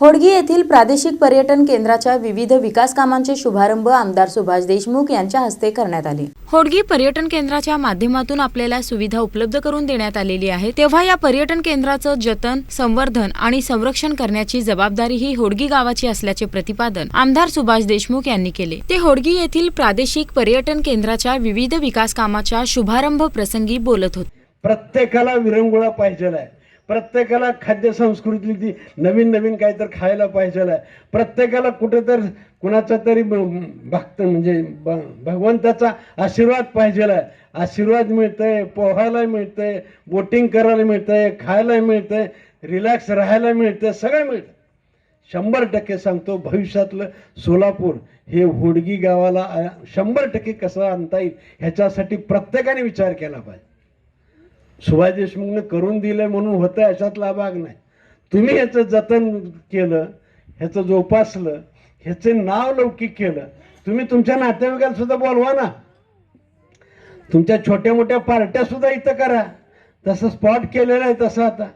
होडगी येथील प्रादेशिक पर्यटन केंद्राच्या विविध विकास कामांचे शुभारंभ आमदार सुभाष देशमुख यांच्या हस्ते करण्यात आले. होडगी पर्यटन केंद्राच्या माध्यमातून आपल्याला सुविधा उपलब्ध करून देण्यात आलेली आहे. तेव्हा या पर्यटन केंद्राचं जतन संवर्धन आणि संरक्षण करण्याची जबाबदारी ही होडगी गावाची असल्याचे प्रतिपादन आमदार सुभाष देशमुख यांनी केले. ते होडगी येथील प्रादेशिक पर्यटन केंद्राच्या विविध विकास कामाच्या शुभारंभ प्रसंगी बोलत होते. प्रत्येकाला विरंगुळा पाहिजे आहे प्रत्येकाला खाद्य संस्कृतीची नवीन नवीन काहीतरी खायला पाहिजे आहे प्रत्येकाला कुठेतर कुणाचा तरी भक्त म्हणजे ब- भगवंताचा आशीर्वाद पाहिजे आहे आशीर्वाद मिळतंय पोहायला मिळतंय बोटिंग करायला मिळतंय खायला मिळतंय रिलॅक्स राहायला मिळतंय सगळं मिळतं. शंभर टक्के सांगतो भविष्यातलं सोलापूर हे होडगी गावाला शंभर टक्के कसं आणता येईल ह्याच्यासाठी प्रत्येकाने विचार केला पाहिजे. सुभाष देशमुखनं करून दिलं म्हणून होतं याच्यातला भाग नाही. तुम्ही ह्याचं जतन केलं ह्याचं जोपासलं ह्याचं नाव लौकिक केलं. तुम्ही तुमच्या नातेवाईकाला सुद्धा बोलवा ना. तुमच्या छोट्या मोठ्या पार्ट्या सुद्धा इथं करा. तसं स्पॉट केलेलं आहे तसं आता.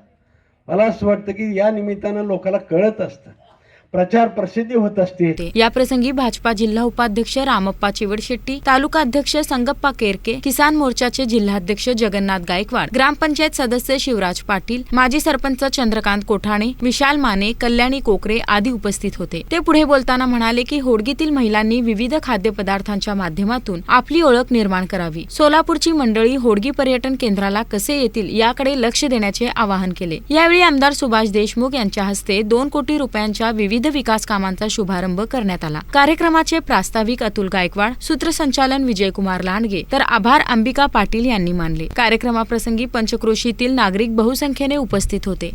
मला असं वाटतं की या निमित्तानं लोकांना कळत असतं. प्रचार प्रसिद्धी होत असते. या प्रसंगी भाजपा जिल्हा उपाध्यक्ष रामप्पा चिवडशेट्टी तालुका अध्यक्ष संगप्पा केरके किसान मोर्चाचे जिल्हाध्यक्ष जगन्नाथ गायकवाड ग्रामपंचायत सदस्य शिवराज पाटील माजी सरपंच चंद्रकांत कोठाणे विशाल माने कल्याणी कोकरे आदी उपस्थित होते. ते पुढे बोलताना म्हणाले की होडगीतील महिलांनी विविध खाद्यपदार्थांच्या माध्यमातून आपली ओळख निर्माण करावी. सोलापूरची मंडळी होडगी पर्यटन केंद्राला कसे येतील याकडे लक्ष देण्याचे आवाहन केले. यावेळी आमदार सुभाष देशमुख यांच्या हस्ते दोन कोटी रुपयांच्या विविध विविध विकास कामांचा शुभारंभ करण्यात आला. कार्यक्रमाचे प्रास्ताविक अतुल गायकवाड सूत्रसंचालन विजयकुमार लांडगे तर आभार अंबिका पाटील यांनी मानले. कार्यक्रमाप्रसंगी पंचक्रोशीतील नागरिक बहुसंख्येने उपस्थित होते.